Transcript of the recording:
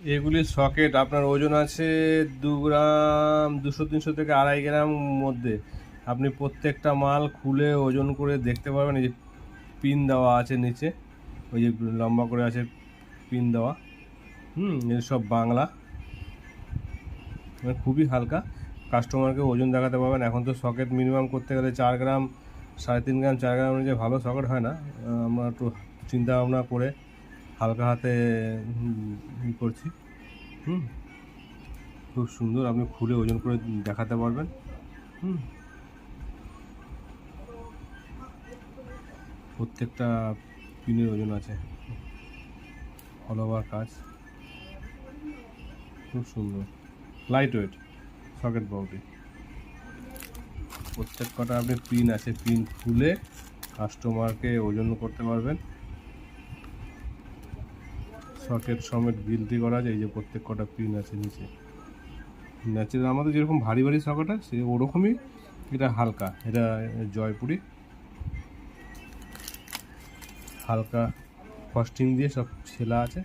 এগুলির সকেট, আপনার ওজন আছে দু গ্রাম, দুশো, তিনশো থেকে আড়াই গ্রাম মধ্যে। আপনি প্রত্যেকটা মাল খুলে ওজন করে দেখতে পারবেন, এই যে পিন দেওয়া আছে নিচে, ওই যে লম্বা করে আছে পিন দেওয়া। হুম সব বাংলা। মানে খুবই হালকা। কাস্টমারকে ওজন দেখাতে পারবেন। এখন তো সকেট মিনিমাম করতে গেলে চার গ্রাম, সাড়ে তিন গ্রাম, চার গ্রাম যে ভালো সকেট হয় না। আমরা একটু চিন্তা ভাবনা করে হালকা হাতে করছি। হুম, খুব সুন্দর, আপনি খুলে ওজন করে দেখাতে পারবেন। হুম। প্রত্যেকটা পিনের ওজন আছে। অল ওভার কাজ। খুব সুন্দর। লাইট ওয়েট সকেট বাউটি প্রত্যেক কটা আপনি পিন আছে। পিন খুলে কাস্টমারকে ওজন করতে পারবেন। সকেট সমেত গিলতি করা যায়, এই যে প্রত্যেক কটা পিন আছে নিচে। ন্যাচারাল আমাদের যেরকম ভারী ভারী সকেট হয় সে ওরকমই এটা হালকা, এটা জয়পুরি। হালকা ফস্টিং দিয়ে সব ছেলা আছে।